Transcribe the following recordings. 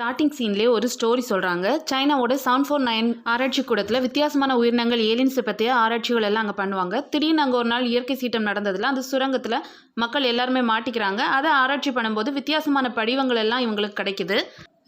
Starting சீன்லேயே ஒரு story சொல்கிறாங்க சைனாவோட செவன் ஃபோர் நைன் ஆராய்ச்சி கூடத்தில் வித்தியாசமான உயிரினங்கள் ஏலியன்ஸை பற்றிய ஆராய்ச்சிகள் எல்லாம் அங்கே பண்ணுவாங்க. திடீர்னு அங்கே ஒரு நாள் இயற்கை சீட்டம் நடந்ததில் அந்த சுரங்கத்தில் மக்கள் எல்லாருமே மாட்டிக்கிறாங்க. அதை ஆராய்ச்சி பண்ணும்போது வித்தியாசமான படிவங்கள் எல்லாம் இவங்களுக்கு கிடைக்குது.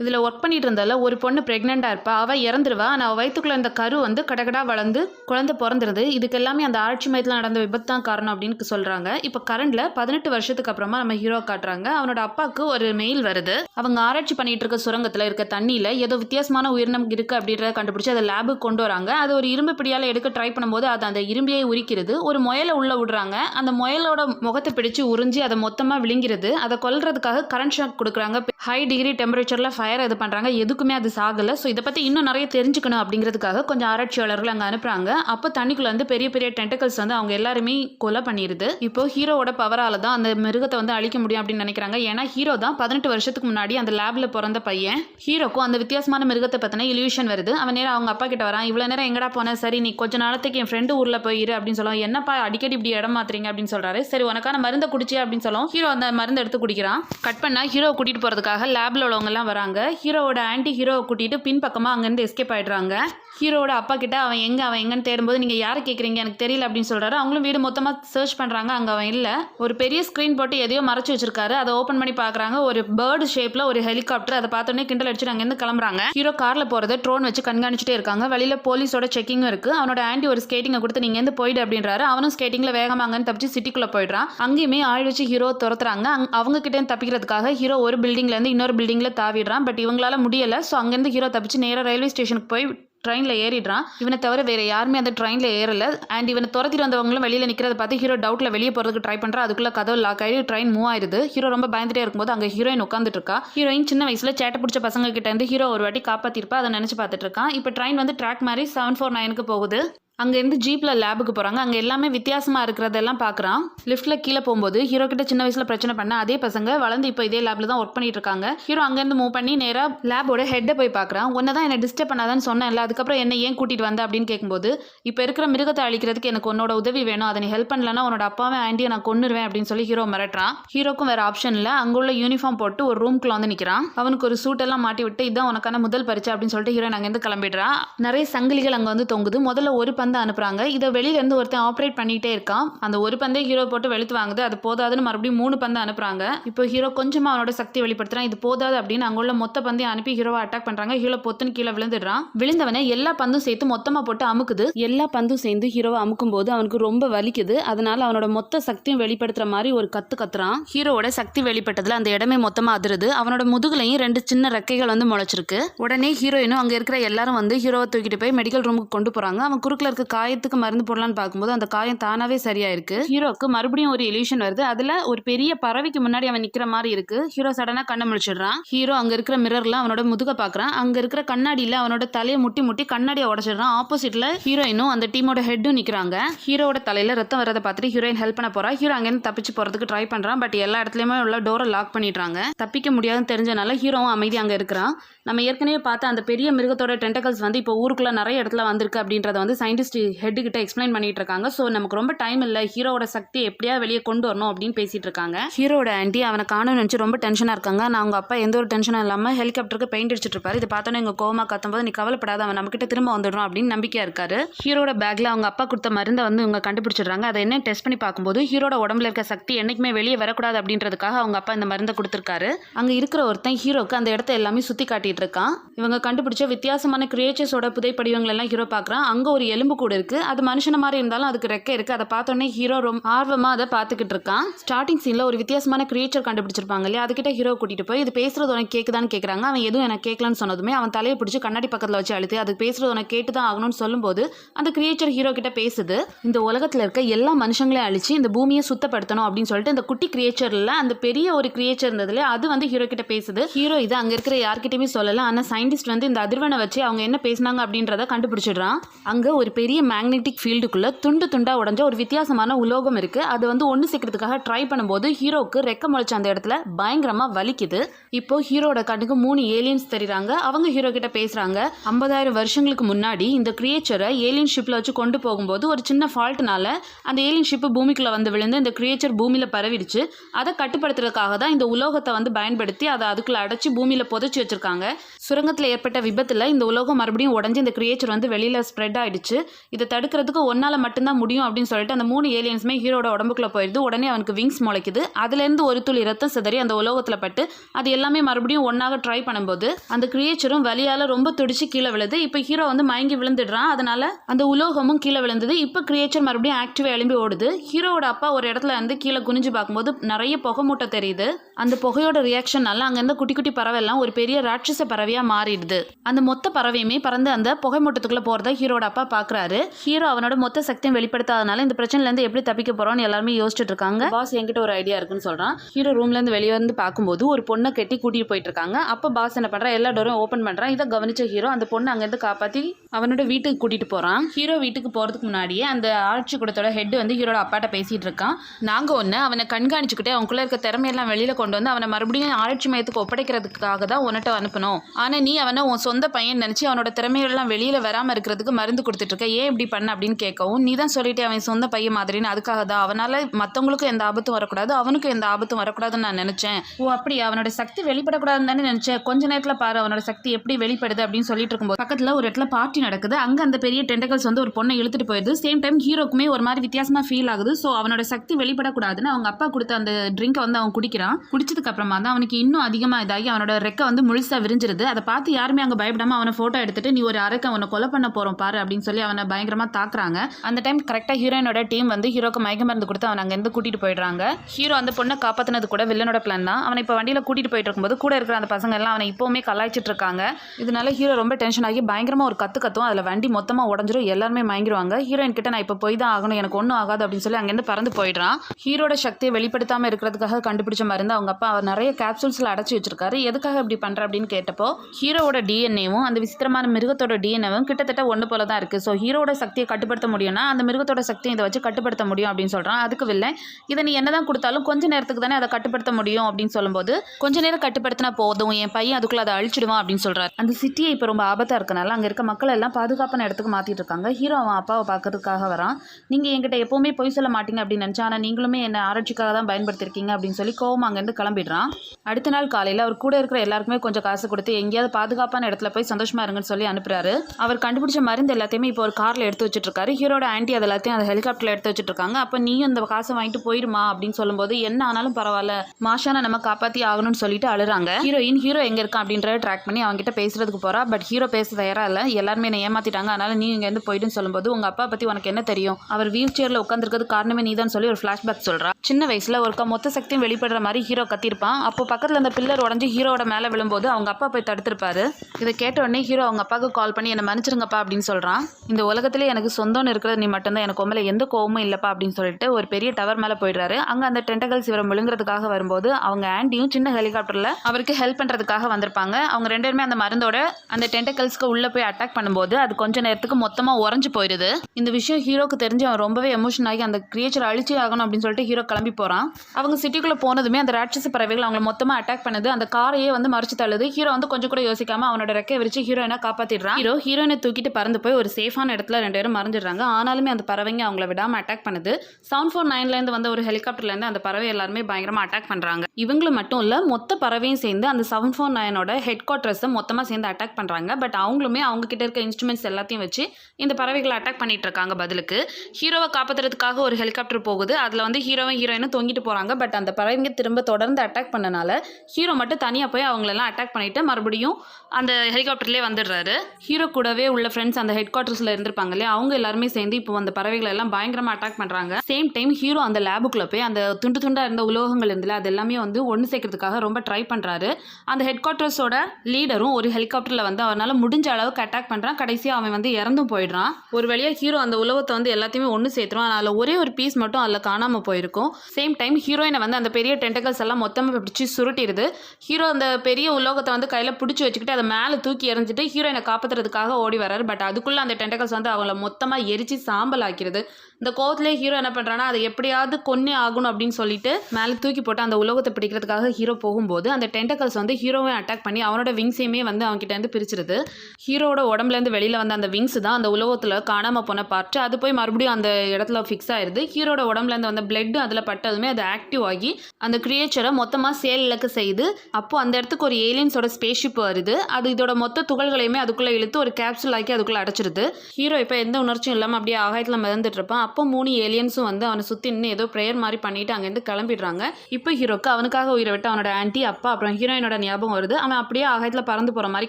இதில் ஒர்க் பண்ணிகிட்டு இருந்தால ஒரு பொண்ணு ப்ரெக்னெண்ட்டாக இருப்பா அவள் இறந்துருவா ஆனால் அவள் வயிற்றுக்குள்ள இந்த கரு வந்து கடகடா வளர்ந்து குழந்தை பிறந்துருது. இதுக்கு எல்லாமே அந்த ஆட்சி மையத்தில் நடந்த விபத்து தான் காரணம் அப்படின்னு சொல்கிறாங்க இப்போ கரண்டில் பதினெட்டு வருஷத்துக்கு அப்புறமா நம்ம ஹீரோ காட்டுறாங்க. அவனோட அப்பாவுக்கு ஒரு மெயில் வருது. அவங்க ஆராய்ச்சி பண்ணிகிட்டு இருக்க சுரங்கத்தில் இருக்க தண்ணியில் ஏதோ வித்தியாசமான உயிரினம் இருக்குது அப்படின்றத கண்டுபிடிச்சி அதை லேபுக்கு கொண்டு வராங்க. அது ஒரு இரும்பு பிடியால் எடுக்க ட்ரை பண்ணும்போது அது அந்த இரும்பியை உரிக்கிறது. ஒரு முயலை உள்ளே விடுறாங்க. அந்த முயலோட முகத்தை பிடிச்சு உறிஞ்சி அதை மொத்தமாக விழுங்கிறது. அதை கொல்றதுக்காக கரண்ட் ஷாக் கொடுக்குறாங்க. ஹை டிகிரி டெம்பரேச்சரில் ஃபயரை இது பண்ணுறாங்க எதுக்குமே அது சாகலை. ஸோ இதை பற்றி இன்னும் நிறைய தெரிஞ்சுக்கணும் அப்படிங்கிறதுக்காக கொஞ்சம் ஆராய்ச்சியாளர்கள் அங்கே அனுப்புகிறாங்க அப்போ தண்ணிக்குள்ளே வந்து பெரிய பெரிய டென்டக்கல்ஸ் வந்து அவங்க எல்லாருமே கொலை பண்ணிடுது இப்போ ஹீரோவோட பவரால் தான் அந்த மிருகத்தை வந்து அழிக்க முடியும் அப்படின்னு நினைக்கிறாங்க. ஏன்னா ஹீரோ தான் பதினெட்டு வருஷத்துக்கு முன்னாடி அந்த லேபில் பிறந்த பையன். ஹீரோக்கும் அந்த வித்தியாசமான மிருகத்தை பற்றின இல்யூஷன் வருது. அவன் நேரம் அவங்க அப்பா கிட்ட வரான். இவ்வளோ நேரம் எங்கடா போன? சரி நீ கொஞ்ச நாளத்துக்கு என் ஃப்ரெண்டு ஊரில் போயிரு அப்படின்னு சொல்லுவோம் என்னப்பா அடிக்கடி இப்படி இடம் மாத்துறீங்க? அப்படின்னு சொல்கிறாரு சரி உனக்கான மருந்தை குடிச்சு அப்படின்னு சொல்லுவோம் ஹீரோ அந்த மருந்து எடுத்து குடிக்கிறான். கட் பண்ணால் ஹீரோ கூட்டிகிட்டு போகிறதுக்காக லேபில் உள்ளவங்கலாம் வராங்க. ஹீரோவோட ஆன்டி ஹீரோவை கூட்டிகிட்டு பின்பக்கமாக அங்கேருந்து எஸ்கேப் ஆகிடுறாங்க ஹீரோவோட அப்பா கிட்ட அவன் எங்கே அவன் எங்கன்னு தேடும்போது நீங்கள் யாரை கேட்குறீங்க எனக்கு தெரியல அப்படின்னு சொல்கிறாரு அவங்களும் வீடு மொத்தமாக சர்ச் பண்ணுறாங்க அங்கே அவன் இல்லை. ஒரு பெரிய ஸ்க்ரீன் போட்டு எதையோ மறைச்சு வச்சிருக்காரு. அதை ஓப்பன் பண்ணி பார்க்குறாங்க ஒரு பேர்டு ஷேப்பில் ஒரு ஹெலிகாப்டர் அதை பார்த்தோன்னே கிண்டல் அடிச்சுட்டு அங்கேருந்து கிளம்புறாங்க. ஹீரோ காரில் போகிறத ட்ரோன் வச்சு கண்காணிச்சுட்டே இருக்காங்க. வெளியில் போலீஸோட செக்கிங்கும் இருக்குது அவனோட ஆண்டி ஒரு ஸ்கேட்டிங்கை கொடுத்து நீங்கள் எந்த போயிடு அப்படின்றாரு. அவனும் ஸ்கேட்டிங்கில் வேகமாங்கன்னு தப்பிச்சு சிட்டிக்குள்ளே போயிடுறான். அங்கேயுமே ஆள் வச்சு ஹீரோ துரத்துறாங்க. அங் அவங்க கிட்டே தப்பிக்கிறதுக்காக ஹீரோ ஒரு பில்டிங்லேருந்து இன்னொரு பில்டிங்கில் தாவிடுறான். பட் இவங்களால முடியலை. ஸோ அங்கேருந்து ஹீரோ தப்பிச்சு நேராக ரயில்வே ஸ்டேஷனுக்கு போய் ட்ரெயினில் ஏறிடுறான். இவனை தவிர வேறு யாருமே அந்த ட்ரெயினில் ஏறல. அண்ட் இவனை துரத்திட்டு வந்தவங்களும் வெளியில் நிற்கிறத பார்த்து ஹீரோ டவுட்டில் வெளியே போகிறதுக்கு ட்ரை பண்ணுறா அதுக்குள்ளே கதவு லாக் ஆகி ட்ரெயின் மூவ் ஆயிருது. ஹீரோ ரொம்ப பயந்துட்டே இருக்கும்போது அங்கே ஹீரோயின் உட்காந்துட்டு இருக்கா. ஹீரோயின் சின்ன வயசில் சேட்டை பிடிச்ச பசங்க கிட்ட இருந்து ஹீரோ ஒரு வாட்டி காப்பாற்றிருப்பா அதை நினச்சி பார்த்துட்டு இருக்கான். இப்போ ட்ரெயின் வந்து ட்ராக் மாதிரி செவன் ஃபோர் நைனுக்கு போகுது. அங்கேருந்து ஜீப்பில் லேபுக்கு போகிறாங்க அங்கே எல்லாமே வித்தியாசமாக இருக்கிறதெல்லாம் பார்க்குறான் லிஃப்ட்டில் கீழே போகும்போது ஹீரோ கிட்ட சின்ன வயசில் பிரச்சனை பண்ண அதே பசங்க வளர்ந்து இப்போ இதே லேபில் தான் ஒர்க் பண்ணிட்டு இருக்காங்க. ஹீரோ அங்கேருந்து மூவ் பண்ணி நேராக லேபோட ஹெட்டை போய் பார்க்குறான் ஒன்று தான் என்னை டிஸ்டர்ப் பண்ணாதான்னு சொன்னேன்ல அதுக்கப்புறம் என்ன ஏன் கூட்டிகிட்டு வந்த அப்படின்னு கேட்கும்போது இப்போ இருக்கிற மிருகத்தை அழிக்கிறதுக்கு எனக்கு உன்னோட உதவி வேணும். அதை நீ ஹெல்ப் பண்ணலன்னா உன்னோட அப்பாவே ஆண்டியை நான் கொன்னுருவேன் அப்படின்னு சொல்லி ஹீரோ மிரட்டுறான். ஹீரோக்கும் வேறு ஆப்ஷன் இல்லை. அங்கே உள்ள யூனிஃபார்ம் போட்டு ஒரு ரூம்குள்ள வந்து நிற்கிறான் அவனுக்கு ஒரு சூட்டெல்லாம் மாட்டி விட்டு இதான் உனக்கான முதல் பரிச்சு அப்படின்னு சொல்லிட்டு ஹீரோயின் அங்கேருந்து கிளம்பிடுறான் நிறைய சங்கிலிகள் அங்கே வந்து தொங்குது. முதல்ல ஒரு பந்து அனுப்புகிறாங்க இதை வெளியிலேருந்து ஒருத்தன் ஆப்ரேட் பண்ணிகிட்டே இருக்கான். அந்த ஒரு பந்தே ஹீரோ போட்டு வெளுத்து வாங்குது. அது போதாதுன்னு மறுபடியும் மூணு பந்து அனுப்புறாங்க. இப்போ ஹீரோ கொஞ்சமாக அவனோட சக்தி வெளிப்படுத்துறான். இது போதாது அப்படின்னு அங்கே உள்ள மொத்த பந்தையும் அனுப்பி ஹீரோவை அட்டாக் பண்ணுறாங்க ஹீரோ பொத்துன்னு கீழே விழுந்துடுறான். விழுந்தவனே எல்லா பந்தும் சேர்த்து மொத்தமாக போட்டு அமுக்குது. எல்லா பந்தும் சேர்ந்து ஹீரோவை அமுக்கும் போது அவனுக்கு ரொம்ப வலிக்குது. அதனால அவனோட மொத்த சக்தியும் வெளிப்படுத்துற மாதிரி ஒரு கத்து கத்துறான். ஹீரோவோட சக்தி வெளிப்பட்டதுல அந்த இடமே மொத்தமாக அதிருது. அவனோட முதுகுலையும் ரெண்டு சின்ன ரெக்கைகள் வந்து முளைச்சிருக்கு. உடனே ஹீரோயினும் அங்கே இருக்கிற எல்லாரும் வந்து ஹீரோவை தூக்கிட்டு போய் மெடிக்கல் ரூமுக்கு கொண்டு போகிறாங்க அவன் குறுக்கில் இருக்க காயத்துக்கு மருந்து போடலான்னு பார்க்கும்போது அந்த காயம் தானாவே சரியாயிருக்கு. ஹீரோக்கு மறுபடியும் ஒரு இலியூஷன் வருது. அதில் ஒரு பெரிய பறவைக்கு முன்னாடி அவன் நிக்கிற மாதிரி இருக்கு. ஹீரோ சடனாக கண்ணை முழிச்சிடுறான். ஹீரோ அங்கே இருக்கிற மிரர்ல அவனோட முதுக பாக்குறான். அங்கே இருக்கிற கண்ணாடியில் அவனோட தலையை முட்டி முட்டி கண்ணாடியை உடச்சிடுறான். ஆப்போசிட்டில் ஹீரோயினும் அந்த டீமோட ஹெட்டும் நிக்கிறாங்க. ஹீரோட தலையில் ரத்தம் வரதை பார்த்துட்டு ஹீரோயின் ஹெல்ப் பண்ண போறா. ஹீரோ அங்கேருந்து தப்பிச்சு போகிறதுக்கு ட்ரை பண்ணுறான் பட் எல்லா இடத்துலையுமே உள்ள டோரை லாக் பண்ணிடுறாங்க. தப்பிக்க முடியாதுன்னு தெரிஞ்சனால ஹீரோவும் அமைதி அங்கே இருக்கிறான். நம்ம ஏற்கனவே பார்த்த அந்த பெரிய மிருகத்தோட டென்டகல்ஸ் வந்து இப்போ ஊருக்குள்ள நிறைய இடத்துல வந்திருக்கு அப்படின்றத வந்து சயின்டிஸ்ட் சயின்டிஸ்ட் ஹெட்டுக்கிட்ட எக்ஸ்பிளைன் பண்ணிட்டு இருக்காங்க ஸோ நமக்கு ரொம்ப டைம் இல்லை. ஹீரோவோட சக்தி எப்படியா வெளியே கொண்டு வரணும் அப்படின்னு பேசிட்டு இருக்காங்க ஹீரோட ஆண்டி அவனை காணும் நினச்சி ரொம்ப டென்ஷனாக இருக்காங்க. நான் அவங்க அப்பா எந்த ஒரு டென்ஷனும் இல்லாமல் ஹெலிகாப்டருக்கு பெயிண்ட் அடிச்சிட்டு இருப்பாரு இதை பார்த்தோன்னே எங்கள் கோமா கத்தும்போது நீ கவலைப்படாத அவன் நம்மக்கிட்ட திரும்ப வந்துடும் அப்படின்னு நம்பிக்கையாக இருக்காரு. ஹீரோட பேக்கில் அவங்க அப்பா கொடுத்த மருந்தை வந்து இவங்க கண்டுபிடிச்சிடுறாங்க. அதை என்ன டெஸ்ட் பண்ணி பார்க்கும்போது ஹீரோட உடம்புல இருக்க சக்தி என்னைக்குமே வெளியே வரக்கூடாது அப்படின்றதுக்காக அவங்க அப்பா இந்த மருந்தை கொடுத்துருக்காரு. அங்கே இருக்கிற ஒருத்தன் ஹீரோக்கு அந்த இடத்த எல்லாமே சுற்றி காட்டிட்டு இருக்கான். இவங்க கண்டுபிடிச்ச வித்தியாசமான கிரியேச்சர்ஸோட புதைப்படிவங்கள் எல்லாம் ஹீரோ பார்க்குறான். அங்கே ஒரு எலும்பு கூட இருக்கு. அது மனுஷன மாதிரி இருந்தாலும் அதுக்கு ரெக்கை இருக்கு. அதை பார்த்தோன்னே ஹீரோ ரொம்ப ஆர்வமாக அதை பார்த்துக்கிட்டு இருக்கான். ஸ்டார்டிங் சீனில் ஒரு வித்தியாசமான கிரியேச்சர் கண்டுபிடிச்சிருப்பாங்க இல்லையா? அதுக்கிட்ட ஹீரோ கூட்டிட்டு போய் இது பேசுறது உனக்கு கேட்குதான்னு கேட்குறாங்க அவன் எதுவும் எனக்கு கேட்கலன்னு சொன்னதுமே அவன் தலையை பிடிச்சி கண்ணாடி பக்கத்தில் வச்சு அழுத்து அது பேசுறது உனக்கு கேட்டு தான் ஆகணும்னு சொல்லும்போது அந்த கிரியேச்சர் ஹீரோ கிட்ட பேசுது. இந்த உலகத்தில் இருக்க எல்லா மனுஷங்களையும் அழிச்சு இந்த பூமியை சுத்தப்படுத்தணும் அப்படின்னு சொல்லிட்டு இந்த குட்டி கிரியேச்சர்ல அந்த பெரிய ஒரு கிரியேச்சர் இருந்ததுல அது வந்து ஹீரோ கிட்ட பேசுது. ஹீரோ இது அங்க இருக்கிற யார்கிட்டயுமே சொல்லல. ஆனா சயின்டிஸ்ட் வந்து இந்த அதிர்வனை வச்சு அவங்க என்ன பேசுனாங்க அப்படின்றத கண்டுபிடிச்சிடுறான். அங்க ஒரு பெரிய மேக்னெட்டிக் ஃபீல்டுக்குள்ளே துண்டு துண்டாக உடஞ்ச ஒரு வித்தியாசமான உலோகம் இருக்குது அது வந்து ஒன்று சேர்க்கறதுக்காக ட்ரை பண்ணும்போது ஹீரோவுக்கு ரெக்க முளைச்ச அந்த இடத்துல பயங்கரமாக வலிக்குது. இப்போ ஹீரோட கண்ணுக்கு மூணு ஏலியன்ஸ் தெரியுறாங்க அவங்க ஹீரோ கிட்ட பேசுகிறாங்க ஐம்பதாயிரம் வருஷங்களுக்கு முன்னாடி இந்த கிரியேச்சரை ஏலியன் ஷிப்பில் வச்சு கொண்டு போகும்போது ஒரு சின்ன ஃபால்ட்னால அந்த ஏலியன் ஷிப்பு பூமிக்குள்ளே வந்து விழுந்து இந்த கிரியேச்சர் பூமியில் பரவிடுச்சு. அதை கட்டுப்படுத்துறதுக்காக தான் இந்த உலோகத்தை வந்து பயன்படுத்தி அதை அதுக்குள்ளே அடைச்சி பூமியில் புதைச்சி வச்சிருக்காங்க. சுரங்கத்தில் ஏற்பட்ட விபத்தில் இந்த உலோகம் மறுபடியும் உடஞ்சி இந்த கிரியேச்சர் வந்து வெளியில் ஸ்ப்ரெட் ஆயிடுச்சு. இதை தடுக்கிறதுக்கு ஒன்னால் மட்டும்தான் முடியும் அப்படின்னு சொல்லிட்டு அந்த மூணு ஏலியன்ஸுமே ஹீரோட உடம்புக்குள்ளே போயிடுது உடனே அவனுக்கு விங்ஸ் முளைக்குது. அதுலேருந்து ஒரு துளி ரத்தம் சிதறி அந்த உலோகத்தில் பட்டு அது எல்லாமே மறுபடியும் ஒன்றாக ட்ரை பண்ணும்போது அந்த கிரியேச்சரும் வலியால் ரொம்ப துடிச்சு கீழே விழுது. இப்போ ஹீரோ வந்து மயங்கி விழுந்துடுறான். அதனால் அந்த உலோகமும் கீழே விழுந்தது. இப்போ கிரியேச்சர் மறுபடியும் ஆக்டிவாக எழும்பி ஓடுது. ஹீரோவோட அப்பா ஒரு இடத்துல வந்து கீழே குனிஞ்சு பார்க்கும்போது நிறைய புகை மூட்டை தெரியுது. அந்த புகையோட ரியாக்ஷனால அங்கேருந்து குட்டி குட்டி பறவை எல்லாம் ஒரு பெரிய ராட்சச பறவையாக மாறிடுது. அந்த மொத்த பறவையுமே பறந்து அந்த புகை மூட்டத்துக்குள்ளே போகிறத ஹீரோட அப்பா பார்க்குறாரு ஹீரோ அவனோட மொத்த சக்தியும் வெளிப்படுத்தாதனால இந்த பிரச்சனைலேருந்து எப்படி தப்பிக்க போறோம்னு எல்லாருமே யோசிச்சுட்டு இருக்காங்க. பாஸ் என்கிட்ட ஒரு ஐடியா இருக்குன்னு சொல்கிறான் ஹீரோ ரூம்லேருந்து வெளியே வந்து பார்க்கும்போது ஒரு பொண்ணை கட்டி கூட்டிகிட்டு போயிட்டு இருக்காங்க. அப்போ பாஸ் என்ன பண்ணுறான் எல்லா டோரும் ஓப்பன் பண்ணுறான் இதை கவனிச்ச ஹீரோ அந்த பொண்ணை அங்கேருந்து காப்பாற்றி அவனோட வீட்டுக்கு கூட்டிகிட்டு போகிறான் ஹீரோ வீட்டுக்கு போகிறதுக்கு முன்னாடியே அந்த ஆட்சி கூடத்தோட ஹெட் வந்து ஹீரோட அப்பாட்ட பேசிகிட்டு இருக்கான். நாங்கள் ஒன்று அவனை கண்காணிச்சுக்கிட்டு அவனுக்குள்ள இருக்க திறமையெல்லாம் வெளியில் கொண்டு வந்து அவனை மறுபடியும் ஆராய்ச்சி மையத்துக்கு ஒப்படைக்கிறதுக்காக தான் உன்கிட்ட அனுப்பணும். ஆனால் நீ அவனை உன் சொந்த பையன் நினச்சி அவனோட திறமைகள்லாம் வெளியில் வராமல் இருக்கிறதுக்கு மருந்து கொடுத்துட்டு இருக்க. ஏன் இப்படி பண்ண அப்படின்னு கேட்கவும் நீ தான் சொல்லிட்டு அவன் சொந்த பையன் மாதிரின்னு அதுக்காக தான். அவனால் மற்றவங்களுக்கும் எந்த ஆபத்தும் வரக்கூடாது. அவனுக்கும் எந்த ஆபத்தும் வரக்கூடாதுன்னு நான் நினச்சேன். ஓ அப்படி அவனோட சக்தி வெளிப்படக்கூடாதுன்னு தானே நினச்சேன். கொஞ்ச நேரத்தில் பாரு அவனோட சக்தி எப்படி வெளிப்படுது? அப்படின்னு சொல்லிட்டு இருக்கும்போது பக்கத்தில் ஒரு இடத்துல பார்ட்டி நடக்குது. அங்கே அந்த பெரிய டெண்டகல்ஸ் வந்து ஒரு பொண்ணை இழுத்துட்டு போயிடுது. சேம் டைம் ஹீரோக்குமே ஒரு மாதிரி வித்தியாசமாக ஃபீல் ஆகுது. ஸோ அவனோட சக்தி வெளிப்படக்கூடாதுன்னு அவங்க அப்பா கொடுத்த அந்த ட்ரிங்கை வந்து அவன் குடிக்கிறான். குடிச்சதுக்கு அப்புறமா தான் அவனுக்கு இன்னும் அதிகமாக இதாகி அவனோட ரெக்கை வந்து முழுசாக விரிஞ்சிருது. அதை பார்த்து யாருமே அங்கே பயப்படாம அவனை ஃபோட்டோ எடுத்துட்டு நீ ஒரு அரைக்க அவனை கொலை பண்ண போகிறோம் பாரு அப்படின்னு சொல்லி அவனை பயங்கரமாக தாக்குறாங்க. அந்த டைம் கரெக்டாக ஹீரோயினோட டீம் வந்து ஹீரோக்கு மயக்க மருந்து கொடுத்து அவனை அங்கேருந்து கூட்டிகிட்டு போயிடுறாங்க. ஹீரோ அந்த பொண்ணை காப்பாற்றினது கூட வில்லனோட பிளான் தான். அவனை இப்போ வண்டியில் கூட்டிகிட்டு போயிட்டு இருக்கும்போது கூட இருக்கிற அந்த பசங்க எல்லாம் அவனை இப்போவுமே கலாய்ச்சிட்டு இருக்காங்க. இதனால ஹீரோ ரொம்ப டென்ஷன் ஆகி பயங்கரமாக ஒரு கத்து கத்தும். அதில் வண்டி மொத்தமாக உடஞ்சிரும். எல்லாருமே மயங்கிருவாங்க. ஹீரோயின் கிட்ட நான் இப்போ போய் தான் ஆகணும். எனக்கு ஒன்றும் ஆகாது அப்படின்னு சொல்லி அங்கேருந்து பறந்து போயிடுறான். ஹீரோட சக்தியை வெளிப்படுத்தாமல் இருக்கிறதுக்காக கண்டுபிடிச்ச மருந்து அவங்க அப்பா அவர் நிறைய கேப்சூல்ஸில் அடைச்சி வச்சிருக்காரு. எதுக்காக இப்படி பண்ணுற அப்படின்னு கேட்டப்போ ஹீரோவோட டிஎன்ஏவும் அந்த விசித்திரமான மிருகத்தோட டிஎன்ஏவும் கிட்டத்தட்ட ஒன்று போல தான் இருக்குது ஸோ ஹீரோட சக்தியை கட்டுப்படுத்த முடியும்னா அந்த மிருகத்தோட சக்தியை இதை வச்சு கட்டுப்படுத்த முடியும் அப்படின்னு சொல்கிறான் அதுக்கு வில்லை. இதை நீ என்னதான் கொடுத்தாலும் கொஞ்ச நேரத்துக்கு தானே அதை கட்டுப்படுத்த முடியும் அப்படின்னு சொல்லும்போது கொஞ்ச நேரம் கட்டுப்படுத்தினா போதும் என் பையன் அதுக்குள்ள அதை அழிச்சிடுவான் அப்படின்னு சொல்றாரு. அந்த சிட்டியை இப்போ ரொம்ப ஆபத்தாக இருக்கனால அங்கே இருக்க மக்கள் எல்லாம் பாதுகாப்பான இடத்துக்கு மாற்றிட்டு இருக்காங்க. ஹீரோ அவன் அப்பாவை பார்க்கறதுக்காக வரான். நீங்கள் என்கிட்ட எப்போவுமே பொய் சொல்ல மாட்டீங்க அப்படின்னு நினச்சா ஆனால் நீங்களுமே என்ன ஆராய்ச்சிக்காக தான் பயன்படுத்திருக்கீங்க அப்படின்னு சொல்லி கோவம் அங்கேருந்து கிளம்பிடுறான். அடுத்த நாள் காலையில் அவர் கூட இருக்கிற எல்லாருக்குமே கொஞ்சம் காசு கொடுத்து எங்கேயாவது பாதுகாப்பான இடத்துல போய் சந்தோஷமா இருங்கன்னு சொல்லி அனுப்புறாரு. அவர் கண்டுபிடிச்ச மருந்து எல்லாத்தையுமே இப்போ ஒரு காரில் எடுத்து வச்சுட்ருக்காரு. ஹீரோட ஆண்டி அது எல்லாத்தையும் அந்த ஹெலிகாப்டரில் எடுத்து வச்சுட்ருக்காங்க. அப்போ நீயும் இந்த காசை வாங்கிட்டு போயிடுமா அப்படின்னு சொல்லும்போது என்ன ஆனாலும் பரவாயில்ல. மாஷான நம்ம காப்பாற்றி ஆகணும்னு சொல்லிட்டு அழுறாங்க. ஹீரோயின் ஹீரோ எங்கே இருக்கான் அப்படின்றத ட்ராக் பண்ணி அவங்ககிட்ட பேசுறதுக்கு போறா. பட் ஹீரோ பேச தயாராக இல்லை. எல்லாருமே என்னை ஏமாத்திட்டாங்க. அதனால நீ இங்கேருந்து போயிடுன்னு சொல்லும்போது உங்கள் அப்பா பத்தி உனக்கு என்ன தெரியும்? அவர் வீல் சேரில் உட்காந்துருக்கிறது காரணமே நீதான் சொல்லி ஒரு ஃப்ளாஷ்பேக் சொல்கிறா சின்ன வயசுல ஒருக்கா மொத்த சக்தியும் வெளிப்படுற மாதிரி ஹீரோ கத்திருப்பான் அப்போ பக்கத்தில் அந்த பில்லர் உடஞ்சி ஹீரோட மேலே விழும்போது அவங்க அப்பா போய் தடுத்திருப்பாரு. இதை கேட்ட உடனே ஹீரோ அவங்க அப்பாவுக்கு கால் பண்ணி என்னை மன்னிச்சிருங்கப்பா அப்படின்னு சொல்றான். இந்த உலகத்திலே எனக்கு சொந்தம்னு இருக்கிறது நீ மட்டும்தான். எனக்கு உண்மையில எந்த கோவமும் இல்லைப்பா அப்படின்னு சொல்லிட்டு ஒரு பெரிய டவர் மேலே போயிடுறாரு. அங்கே அந்த டென்டகல்ஸ் இவரை முழுங்குறதுக்காக வரும்போது அவங்க ஆண்டியும் சின்ன ஹெலிகாப்டரில் அவருக்கு ஹெல்ப் பண்ணுறதுக்காக வந்திருப்பாங்க. அவங்க ரெண்டு பேருமே அந்த மருந்தோட அந்த டென்டகல்ஸ்க்கு உள்ளே போய் அட்டாக் பண்ணும்போது அது கொஞ்ச நேரத்துக்கு மொத்தமாக உறைஞ்சு போயிடுது. இந்த விஷயம் ஹீரோக்கு தெரிஞ்சு அவன் ரொம்பவே எமோஷன் ஆகி அந்த கிரியேச்சர் அழிச்சே ஆகணும் அப்படின்னு சொல்லிட்டு ஹீரோ கிளம்பி போகிறான் அவங்க சிட்டிக்குள்ளே போனதுமே அந்த ராட்சச பறவைகள் அவங்களை மொத்தமாக அட்டாக் பண்ணுது. அந்த காரையே வந்து மறைச்சு தள்ளுது. ஹீரோ வந்து கொஞ்சம் கூட யோசிக்காம அவனோட ரெக்கை விரிச்சு ஹீரோயினை காப்பாற்றிடுறான் ஹீரோ ஹீரோயினை தூக்கிட்டு பறந்து போய் ஒரு சேஃபான இடத்துல ரெண்டு பேரும் மறைஞ்சிடுறாங்க. ஆனாலுமே அந்த பறவைங்க அவங்கள விடாமல் அட்டாக் பண்ணுது. சவுண்ட் ஃபோர் நைன்லேருந்து வந்த ஒரு ஹெலிகாப்டர்லேருந்து அந்த பறவை எல்லாருமே பயங்கரமாக அட்டாக் பண்ணுறாங்க இவங்களும் மட்டும் இல்லை மொத்த பறவையும் சேர்ந்து அந்த செவன் ஃபோர் நைனோட ஹெட் குவார்ட்டர்ஸை மொத்தமாக சேர்ந்து அட்டாக் பண்ணுறாங்க பட் அவங்களுமே அவங்க கிட்ட இருக்க இன்ஸ்ட்ருமெண்ட்ஸ் எல்லாத்தையும் வச்சு இந்த பறவைகளை அட்டாக் பண்ணிட்டு இருக்காங்க பதிலுக்கு. ஹீரோவை காப்பாற்றுறதுக்காக ஒரு ஹெலிகாப்டர் போகுது. அதில் வந்து ஹீரோவும் ஹீரோயினும் தொங்கிட்டு போகிறாங்க பட் அந்த பறவைங்க திரும்ப தொடர்ந்து அட்டாக் பண்ணனால ஹீரோ மட்டும் தனியாக போய் அவங்களெல்லாம் அட்டாக் பண்ணிட்டு மறுபடியும் அந்த ஹெலிகாப்டர்லேயே வந்துடுறாரு. ஹீரோ கூடவே உள்ள ஃப்ரெண்ட்ஸ் அந்த ஹெட் குவார்ட்டர்ஸில் இருந்திருப்பாங்க இல்லையா? அவங்க எல்லாருமே சேர்ந்து இப்போ அந்த பறவைகளை எல்லாம் பயங்கரமாக அட்டாக் பண்ணுறாங்க சேம் டைம் ஹீரோ அந்த லேபுக்குள்ளே போய் அந்த துண்டு துண்டாக இருந்த உலோகங்கள் இருந்தல அது எல்லாமே வந்து ஒன்று சேர்க்கறதுக்காக ரொம்ப ட்ரை பண்ணுறாரு அந்த ஹெட் குவார்ட்டர்ஸோட லீடரும் ஒரு ஹெலிகாப்டரில் வந்து அவனால் முடிஞ்ச அளவுக்கு அட்டாக் பண்ணுறான் கடைசியாக அவன் வந்து இறந்தும் போயிடுறான். ஒரு வழியாக ஹீரோ அந்த உலகத்தை வந்து எல்லாத்தையுமே ஒன்று சேர்த்துருவான் அதில் ஒரே ஒரு பீஸ் மட்டும் அதில் காணாமல் போயிருக்கும். சேம் டைம் ஹீரோயினை வந்து அந்த பெரிய டென்டகல்ஸ் எல்லாம் மொத்தமாக பிடிச்சி சுருட்டிடுது ஹீரோ அந்த பெரிய உலோகத்தை வந்து கையில் பிடிச்சி வச்சுக்கிட்டு அதை மேலே தூக்கி எறிஞ்சிட்டு ஹீரோயினை காப்பாற்றுறதுக்காக ஓடி வராரு பட் அதுக்குள்ளே அந்த டென்டகல்ஸ் டென்டக்கல்ஸ் வந்து அவங்கள மொத்தமாக எரிச்சு சாம்பல் ஆக்கிறது. இந்த கோவத்திலே ஹீரோ என்ன பண்ணுறான்னா அதை எப்படியாவது கொன்னே ஆகணும் அப்படின்னு சொல்லிட்டு மேலே தூக்கி போட்டு அந்த உலகத்தை பிடிக்கிறதுக்காக ஹீரோ போகும்போது அந்த டென்டக்கல்ஸ் வந்து ஹீரோவை அட்டாக் பண்ணி அவனோட விங்ஸையுமே வந்து அவன்கிட்ட இருந்து பிரிச்சிருது. ஹீரோவோட உடம்புலேருந்து வெளியில் வந்த அந்த விங்ஸ் தான் அந்த உலகத்தில் காணாமல் போன பார்ட் அது போய் மறுபடியும் அந்த இடத்துல ஃபிக்ஸ் ஆயிருது. ஹீரோட உடம்புலேருந்து வந்த பிளட் அதில் பட்டதுமே அது ஆக்டிவ் ஆகி அந்த கிரியேச்சரை மொத்தமாக சேல் இலக்கு செய்து அப்போ அந்த இடத்துக்கு ஒரு ஏலியன்ஸோட ஸ்பேஸ்ஷிப் வருது. அது இதோட மொத்த துகள்களையுமே அதுக்குள்ளே இழுத்து ஒரு கேப்சூல் ஆக்கி அதுக்குள்ளே அடைச்சிருது. ஹீரோ இப்போ எந்த உணர்ச்சியும் இல்லாமல் அப்படியே ஆகாயத்தில் மிதந்துட்டு இருப்பான். அப்போ மூணு ஏலியன்ஸும் வந்து அவனை சுற்றி நின்று ஏதோ ப்ரேயர் மாதிரி பண்ணிட்டு அங்கேருந்து கிளம்பிடுறாங்க. இப்போ ஹீரோக்கு அவனுக்காக உயிரை விட்டு அவனோட ஆன்ட்டி அப்பா அப்புறம் ஹீரோயினோட ஞாபகம் வருது. அவன் அப்படியே ஆகாயத்தில் பறந்து போகிற மாதிரி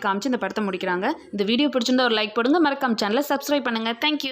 காமிச்சு இந்த படத்தை முடிக்கிறாங்க. இந்த வீடியோ பிடிச்சிருந்தா ஒரு லைக் போடுங்க. மறக்காம சேனலை சப்ஸ்கிரைப் பண்ணுங்கள் தேங்க்யூ